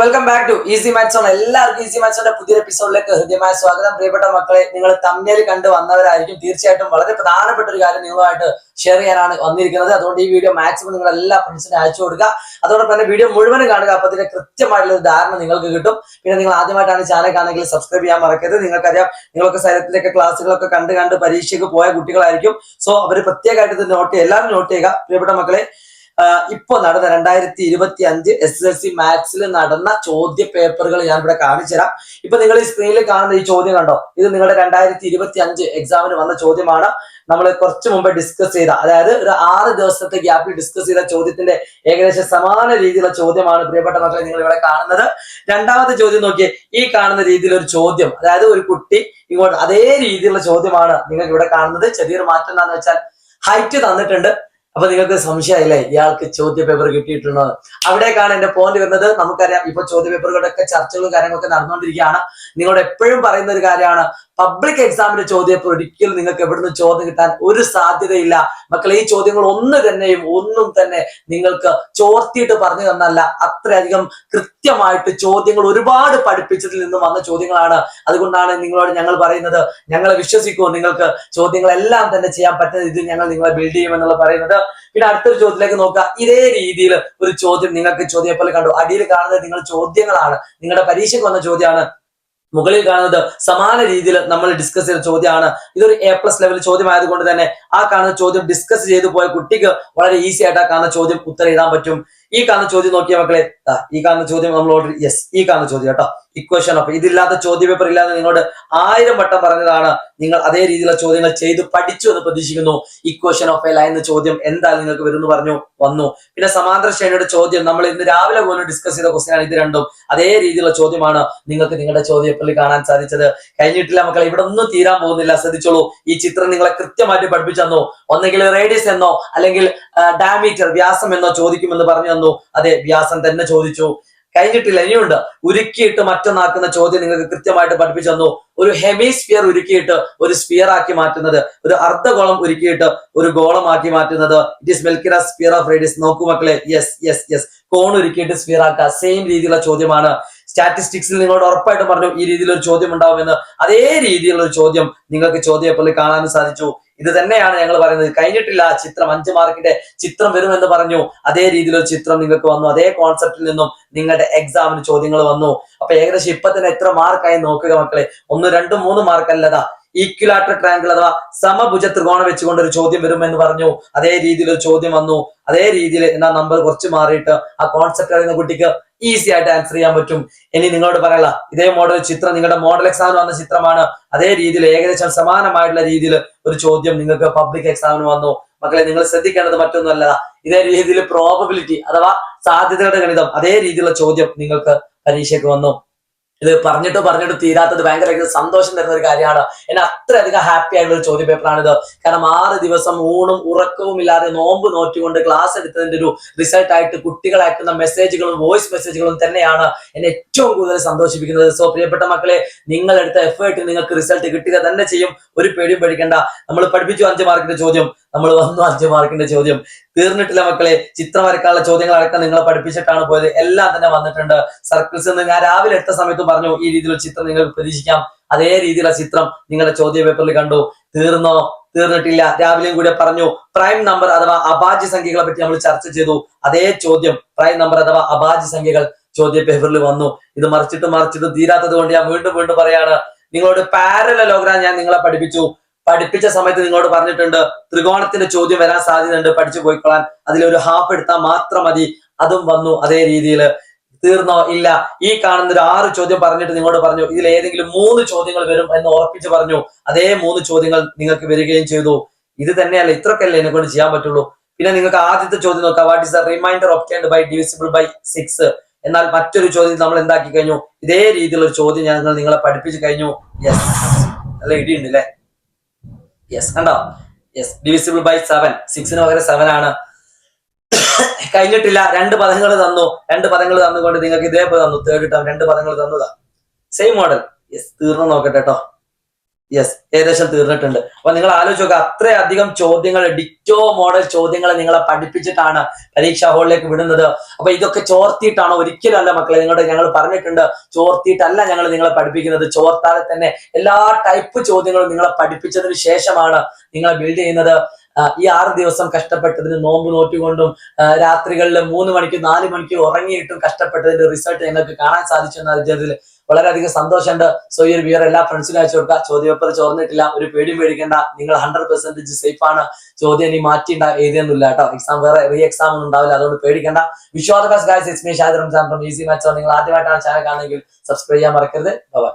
Welcome back to easy maths ആണ് എല്ലാവർക്കും easy മാത്സിന്റെ പുതിയ എപ്പിസോഡിലേക്ക് ഹൃദ്യമായ സ്വാഗതം. പ്രിയപ്പെട്ട മക്കളെ നിങ്ങൾ തമ്മിൽ കണ്ട് വന്നവരായിരിക്കും. തീർച്ചയായിട്ടും വളരെ പ്രധാനപ്പെട്ട ഒരു കാര്യം നിങ്ങളുമായിട്ട് ഷെയർ ചെയ്യാനാണ് വന്നിരിക്കുന്നത്. അതുകൊണ്ട് ഈ വീഡിയോ മാക്സിമം നിങ്ങൾ എല്ലാ ഫ്രണ്ട്സിനും അയച്ചു കൊടുക്കുക. അതോടൊപ്പം തന്നെ വീഡിയോ മുഴുവനും കാണുക. അപ്പൊ അതിന്റെ കൃത്യമായിട്ടുള്ള ഒരു ധാരണ നിങ്ങൾക്ക് കിട്ടും. പിന്നെ നിങ്ങൾ ആദ്യമായിട്ടാണ് ചാനൽ കാണുമെങ്കിൽ സബ്സ്ക്രൈബ് ചെയ്യാൻ മറക്കരുത്. നിങ്ങൾക്കറിയാം നിങ്ങളൊക്കെ സൈലത്തിലൊക്കെ ക്ലാസ്സുകളൊക്കെ കണ്ട് കണ്ട് പരീക്ഷയ്ക്ക് പോയ കുട്ടികളായിരിക്കും. സോ അവർ പ്രത്യേകമായിട്ട് ഇത് നോട്ട് ചെയ്യുക എല്ലാവരും നോട്ട് ചെയ്യുക. പ്രിയപ്പെട്ട മക്കളെ ഇപ്പൊ നടന്ന രണ്ടായിരത്തി ഇരുപത്തി അഞ്ച് എസ് എൽ സി മാത്സിൽ നടന്ന ചോദ്യ പേപ്പറുകൾ ഞാൻ ഇവിടെ കാണിച്ചു തരാം. ഇപ്പൊ നിങ്ങൾ ഈ സ്ക്രീനിൽ കാണുന്ന ഈ ചോദ്യം കണ്ടോ? ഇത് നിങ്ങളുടെ രണ്ടായിരത്തി ഇരുപത്തി അഞ്ച് എക്സാമിന് വന്ന ചോദ്യമാണ്. നമ്മൾ കുറച്ച് മുമ്പ് ഡിസ്കസ് ചെയ്ത അതായത് ഒരു ആറ് ദിവസത്തെ ഗ്യാപ്പിൽ ഡിസ്കസ് ചെയ്ത ചോദ്യത്തിന്റെ ഏകദേശം സമാന രീതിയിലുള്ള ചോദ്യമാണ് പ്രിയപ്പെട്ട മക്കളെ നിങ്ങൾ ഇവിടെ കാണുന്നത്. രണ്ടാമത്തെ ചോദ്യം നോക്കിയേ ഈ കാണുന്ന രീതിയിൽ ഒരു ചോദ്യം അതായത് ഒരു കുട്ടി ഇങ്ങോട്ട് അതേ രീതിയിലുള്ള ചോദ്യമാണ് നിങ്ങൾക്ക് ഇവിടെ കാണുന്നത്. ചെറിയൊരു മാറ്റം എന്താണെന്ന് വെച്ചാൽ ഹൈറ്റ് തന്നിട്ടുണ്ട്. അപ്പൊ നിങ്ങൾക്ക് സംശയമില്ലേ ഇയാൾക്ക് ചോദ്യ പേപ്പർ കിട്ടിയിട്ടുണ്ടോ? അവിടേക്കാണ് എന്റെ പോയിന്റ് വരുന്നത്. നമുക്കറിയാം ഇപ്പൊ ചോദ്യ പേപ്പറുകളുടെ ഒക്കെ ചർച്ചകളും കാര്യങ്ങളൊക്കെ നടന്നുകൊണ്ടിരിക്കുകയാണ്. നിങ്ങളോട് എപ്പോഴും പറയുന്ന ഒരു കാര്യമാണ് പബ്ലിക് എക്സാമിന്റെ ചോദ്യപ്പോൾ ഒരിക്കലും നിങ്ങൾക്ക് എവിടുന്ന് ചോദ്യം കിട്ടാൻ ഒരു സാധ്യതയില്ല. മക്കളെ ഈ ചോദ്യങ്ങൾ ഒന്ന് തന്നെയും ഒന്നും തന്നെ നിങ്ങൾക്ക് ചോർത്തിയിട്ട് പറഞ്ഞു തന്നല്ല അത്രയധികം കൃത്യമായിട്ട് ചോദ്യങ്ങൾ ഒരുപാട് പഠിപ്പിച്ചതിൽ നിന്നും വന്ന ചോദ്യങ്ങളാണ്. അതുകൊണ്ടാണ് നിങ്ങളോട് ഞങ്ങൾ പറയുന്നത്. ഞങ്ങളെ വിശ്വസിക്കുമോ നിങ്ങൾക്ക് ചോദ്യങ്ങളെല്ലാം തന്നെ ചെയ്യാൻ പറ്റുന്ന രീതിയിൽ ഞങ്ങൾ നിങ്ങളെ ബിൽഡ് ചെയ്യുമെന്നുള്ള പറയുന്നത്. പിന്നെ അടുത്തൊരു ചോദ്യത്തിലേക്ക് നോക്കുക. ഇതേ രീതിയിൽ ഒരു ചോദ്യം നിങ്ങൾക്ക് ചോദ്യപ്പോലെ കണ്ടു. അടിയിൽ കാണുന്നത് നിങ്ങൾ ചോദ്യങ്ങളാണ്. നിങ്ങളുടെ പരീക്ഷയ്ക്ക് വന്ന ചോദ്യമാണ്. മുകളിൽ കാണുന്നത് സമാന രീതിയിൽ നമ്മൾ ഡിസ്കസ് ചെയ്ത ചോദ്യമാണ്. ഇതൊരു എ പ്ലസ് ലെവൽ ചോദ്യമായതുകൊണ്ട് തന്നെ ആ കാണുന്ന ചോദ്യം ഡിസ്കസ് ചെയ്തു പോയ കുട്ടിക്ക് വളരെ ഈസി ആയിട്ട് ആ കാണുന്ന ചോദ്യം ഉത്തരം എഴുതാൻ പറ്റും. ഈ കാണുന്ന ചോദ്യം നോക്കിയ മക്കളെ ഈ കാണുന്ന ചോദ്യം നമ്മൾ ഓൾറെഡി യെസ് ഈ കാണുന്ന ചോദ്യം കേട്ടോ. ഇക്വേഷൻ ഓഫ് ഇതില്ലാത്ത ചോദ്യ പേപ്പർ ഇല്ലാതെ നിങ്ങളോട് ആയിരം വട്ടം പറഞ്ഞതാണ്. നിങ്ങൾ അതേ രീതിയിലുള്ള ചോദ്യങ്ങൾ ചെയ്ത് പഠിച്ചു എന്ന് പ്രതീക്ഷിക്കുന്നു. ഇക്വേഷൻ ഓഫ് എ ലൈൻ എന്ന ചോദ്യം എന്തായാലും നിങ്ങൾക്ക് വരുന്നു പറഞ്ഞു വന്നു. പിന്നെ സമാന്തര ശ്രേണിയുടെ ചോദ്യം നമ്മൾ ഇന്ന് രാവിലെ പോലും ഡിസ്കസ് ചെയ്ത ക്വസ്റ്റ്യൻ ആണ് ഇത് രണ്ടും. അതേ രീതിയിലുള്ള ചോദ്യമാണ് നിങ്ങൾക്ക് നിങ്ങളുടെ ചോദ്യ പേപ്പറിൽ കാണാൻ സാധിച്ചത്. കഴിഞ്ഞിട്ടില്ല മക്കളെ ഇവിടെ ഒന്നും തീരാൻ പോകുന്നില്ല. ശ്രദ്ധിച്ചോളൂ. ഈ ചിത്രം നിങ്ങളെ കൃത്യമായിട്ട് പഠിപ്പിച്ചു തന്നു. ഒന്നെങ്കിൽ റേഡിയസ് എന്നോ അല്ലെങ്കിൽ ഡാമീറ്റർ വ്യാസം എന്നോ ചോദിക്കുമെന്ന് പറഞ്ഞു തന്നു അതെ വ്യാസൻ തന്നെ ചോദിച്ചു. കഴിഞ്ഞിട്ടില്ല ഇനിയുണ്ട്. ഉരുക്കിയിട്ട് മറ്റൊന്നാക്കുന്ന ചോദ്യം നിങ്ങൾക്ക് കൃത്യമായിട്ട് പഠിപ്പിച്ചു തന്നു. ഒരു ഹെമിസ്ഫിയർ ഉരുക്കിയിട്ട് ഒരു സ്ഫിയർ ആക്കി മാറ്റുന്നത്. ഒരു അർദ്ധഗോളം ഉരുക്കിയിട്ട് ഒരു ഗോളമാക്കി മാറ്റുന്നത്. ഇറ്റ് ഇസ് മെൽക്കിറ സ്ഫിയർ ഓഫ് റേഡിയസ് നോക്കൂ മക്കളെ. യെസ് യെസ് യെസ് കോൺ ഉരുക്കിയിട്ട് സ്ഫിയർ ആക്കുക. സെയിം രീതിയിലുള്ള ചോദ്യമാണ്. സ്റ്റാറ്റിസ്റ്റിക്സിൽ നിങ്ങളോട് ഉറപ്പായിട്ടും പറഞ്ഞു ഈ രീതിയിൽ ഒരു ചോദ്യം ഉണ്ടാവുമെന്ന് അതേ രീതിയിലുള്ള ഒരു ചോദ്യം നിങ്ങൾക്ക് ചോദ്യപ്പള്ളി കാണാൻ സാധിച്ചു. ഇത് തന്നെയാണ് ഞങ്ങൾ പറയുന്നത്. കഴിഞ്ഞിട്ടില്ല ചിത്രം അഞ്ച് മാർക്കിന്റെ ചിത്രം വരുമെന്ന് പറഞ്ഞു. അതേ രീതിയിലൊരു ചിത്രം നിങ്ങൾക്ക് വന്നു. അതേ കോൺസെപ്റ്റിൽ നിന്നും നിങ്ങളുടെ എക്സാമിന് ചോദ്യങ്ങൾ വന്നു. അപ്പൊ ഏകദേശം ഇപ്പൊ തന്നെ എത്ര മാർക്കായി നോക്കുക മക്കളെ? ഒന്ന് രണ്ടും മൂന്ന് മാർക്ക് അല്ലതാ. ഈക്വലാറ്റർ ട്രാങ്കിൾ അഥവാ സമഭുജ ത്രികോണം വെച്ചുകൊണ്ട് ഒരു ചോദ്യം വരും എന്ന് പറഞ്ഞു. അതേ രീതിയിൽ ഒരു ചോദ്യം വന്നു. അതേ രീതിയിൽ എന്നാ നമ്പർ കുറച്ച് മാറിയിട്ട് ആ കോൺസെപ്റ്റ് അറിയുന്ന കുട്ടിക്ക് ഈസി ആയിട്ട് ആൻസർ ചെയ്യാൻ പറ്റും. ഇനി നിങ്ങളോട് പറയാനുള്ള ഇതേ മോഡൽ ചിത്രം നിങ്ങളുടെ മോഡൽ എക്സാമിന് വന്ന ചിത്രമാണ്. അതേ രീതിയിൽ ഏകദേശം സമാനമായിട്ടുള്ള രീതിയിൽ ഒരു ചോദ്യം നിങ്ങൾക്ക് പബ്ലിക് എക്സാമിന് വന്നു. മക്കളെ നിങ്ങൾ ശ്രദ്ധിക്കേണ്ടത് മറ്റൊന്നുമല്ല. ഇതേ രീതിയിൽ പ്രോബബിലിറ്റി അഥവാ സാധ്യതയുടെ ഗണിതം അതേ രീതിയിലുള്ള ചോദ്യം നിങ്ങൾക്ക് പരീക്ഷയ്ക്ക് വന്നു. ഇത് പറഞ്ഞിട്ട് പറഞ്ഞിട്ട് തീരാത്തത് ഭയങ്കര സന്തോഷം തരുന്ന ഒരു കാര്യമാണ്. എന്നെ അത്രയധികം ഹാപ്പി ആയിട്ടുള്ള ഒരു ചോദ്യ പേപ്പറാണിത് കാരണം ആറ് ദിവസം ഊണും ഉറക്കവും ഇല്ലാതെ നോമ്പ് നോറ്റുകൊണ്ട് ക്ലാസ് എടുത്തതിന്റെ ഒരു റിസൾട്ട് ആയിട്ട് കുട്ടികൾ അയക്കുന്ന മെസ്സേജുകളും വോയിസ് മെസ്സേജുകളും തന്നെയാണ് എന്നെ ഏറ്റവും കൂടുതൽ സന്തോഷിപ്പിക്കുന്നത്. സോ പ്രിയപ്പെട്ട മക്കളെ നിങ്ങൾ എടുത്ത എഫേർട്ട് നിങ്ങൾക്ക് റിസൾട്ട് കിട്ടുക തന്നെ ചെയ്യും. ഒരു പേടിയും പഠിക്കേണ്ട നമ്മൾ പഠിപ്പിച്ചു അഞ്ച് മാർക്കിന്റെ ചോദ്യം. നമ്മൾ വന്നു അഞ്ച് മാർക്കിന്റെ ചോദ്യം. തീർന്നിട്ടില്ല മക്കളെ ചിത്രം വരക്കാനുള്ള ചോദ്യങ്ങൾ അടക്കം നിങ്ങളെ പഠിപ്പിച്ചിട്ടാണ് പോയത്. എല്ലാം തന്നെ വന്നിട്ടുണ്ട്. സർക്കിൾസ് ഞാൻ രാവിലെ എടുത്ത സമയത്ത് പറഞ്ഞു ഈ രീതിയിലുള്ള ചിത്രം നിങ്ങൾ പ്രതീക്ഷിക്കാം. അതേ രീതിയിലുള്ള ചിത്രം നിങ്ങളുടെ ചോദ്യ പേപ്പറിൽ കണ്ടു. തീർന്നോ? തീർന്നിട്ടില്ല. രാവിലെയും കൂടെ പറഞ്ഞു പ്രൈം നമ്പർ അഥവാ അഭാജ്യ സംഖ്യകളെ പറ്റി നമ്മൾ ചർച്ച ചെയ്തു. അതേ ചോദ്യം പ്രൈം നമ്പർ അഥവാ അഭാജ്യ സംഖ്യകൾ ചോദ്യ പേപ്പറിൽ വന്നു. ഇത് മറിച്ചിട്ട് മറിച്ചിട്ട് തീരാത്തത് കൊണ്ട് ഞാൻ വീണ്ടും വീണ്ടും പറയാണ് നിങ്ങളോട് പാരലോഗ്രാം ഞാൻ നിങ്ങളെ പഠിപ്പിച്ചു. പഠിപ്പിച്ച സമയത്ത് നിങ്ങളോട് പറഞ്ഞിട്ടുണ്ട് ത്രികോണത്തിന്റെ ചോദ്യം വരാൻ സാധ്യതയുണ്ട് പഠിച്ചു പോയിക്കൊള്ളാൻ. അതിലൊരു ഹാഫ് എടുത്താൽ മാത്രം മതി. അതും വന്നു. അതേ രീതിയിൽ തീർന്നോ? ഇല്ല. ഈ കാണുന്ന ഒരു ആറ് ചോദ്യം പറഞ്ഞിട്ട് നിങ്ങളോട് പറഞ്ഞു ഇതിൽ ഏതെങ്കിലും മൂന്ന് ചോദ്യങ്ങൾ വരും എന്ന് ഉറപ്പിച്ച് പറഞ്ഞു. അതേ മൂന്ന് ചോദ്യങ്ങൾ നിങ്ങൾക്ക് വരികയും ചെയ്തു. ഇത് തന്നെയല്ല ഇത്രക്കല്ലേ എന്നെ കൊണ്ട് ചെയ്യാൻ പറ്റുള്ളൂ? പിന്നെ നിങ്ങൾക്ക് ആദ്യത്തെ ചോദ്യം നോക്കാം. What is the remainder obtained by divisible by six എന്നാൽ മറ്റൊരു ചോദ്യം നമ്മൾ എന്താക്കി കഴിഞ്ഞു? ഇതേ രീതിയിലുള്ള ഒരു ചോദ്യം ഞങ്ങൾ നിങ്ങളെ പഠിപ്പിച്ചു കഴിഞ്ഞു. യെസ് നല്ല ഇടിയുണ്ട് അല്ലേ യെസ് കണ്ടോ? യെസ് ഡിവിസിബിൾ ബൈ സെവൻ സിക്സിന് പകരം സെവൻ ആണ്. കഴിഞ്ഞിട്ടില്ല. രണ്ട് പദങ്ങൾ തന്നു. രണ്ട് പദങ്ങൾ തന്നുകൊണ്ട് നിങ്ങൾക്ക് ഇതേപോലെ തന്നു. തേർഡ് ടേം രണ്ട് പദങ്ങൾ തന്നതാ. സെയിം മോഡൽ യെസ് തീർന്നു നോക്കട്ടെ കേട്ടോ യെസ് ഏകദേശം തീർന്നിട്ടുണ്ട്. അപ്പൊ നിങ്ങൾ ആലോചിച്ച് നോക്കുക അത്രയധികം ചോദ്യങ്ങൾ ഡിറ്റോ മോഡൽ ചോദ്യങ്ങൾ നിങ്ങളെ പഠിപ്പിച്ചിട്ടാണ് പരീക്ഷാ ഹാളിലേക്ക് വിടുന്നത്. അപ്പൊ ഇതൊക്കെ ചോർത്തിയിട്ടാണ്? ഒരിക്കലല്ല മക്കളെ നിങ്ങളുടെ ഞങ്ങൾ പറഞ്ഞിട്ടുണ്ട്. ചോർത്തിയിട്ടല്ല ഞങ്ങൾ നിങ്ങളെ പഠിപ്പിക്കുന്നത്. ചോർത്താതെ തന്നെ എല്ലാ ടൈപ്പ് ചോദ്യങ്ങളും നിങ്ങളെ പഠിപ്പിച്ചതിന് ശേഷമാണ് നിങ്ങളെ ബിൽഡ് ചെയ്യുന്നത്. ഈ ആറ് ദിവസം കഷ്ടപ്പെട്ടതിന് നോമ്പ് നോറ്റുകൊണ്ടും രാത്രികളിൽ മൂന്ന് മണിക്ക് നാല് മണിക്ക് ഉറങ്ങിയിട്ടും കഷ്ടപ്പെട്ടതിന്റെ റിസൾട്ട് ഞങ്ങൾക്ക് കാണാൻ സാധിച്ചു എന്ന അറിഞ്ഞതിൽ വളരെയധികം സന്തോഷമുണ്ട്. സോ ഈ ഒരു വിയർ എല്ലാ ഫ്രണ്ട്സിനും അയച്ചു കൊടുക്കുക. ചോദ്യപേപ്പർ ചോർന്നിട്ടില്ല. ഒരു പേടി പേടിക്കേണ്ട. നിങ്ങൾ ഹൺഡ്രഡ് പെർസെന്റേജ് സേഫ് ആണ്. ചോദ്യം ഇനി മാറ്റിണ്ട എഴുതിയൊന്നുമില്ല കേട്ടോ. എക്സാം വേറെ റീ എക്സാം ഒന്നും ഉണ്ടാവില്ല. അതുകൊണ്ട് പേടിക്കേണ്ട. വിശ്വാസ guys it's me Shad Ramzan from Easy Macho നിങ്ങൾ ആദ്യമായിട്ടാണ് ചാനൽ കാണുന്നെങ്കിൽ സബ്സ്ക്രൈബ് ചെയ്യാൻ മറക്കരുത്. ബൈ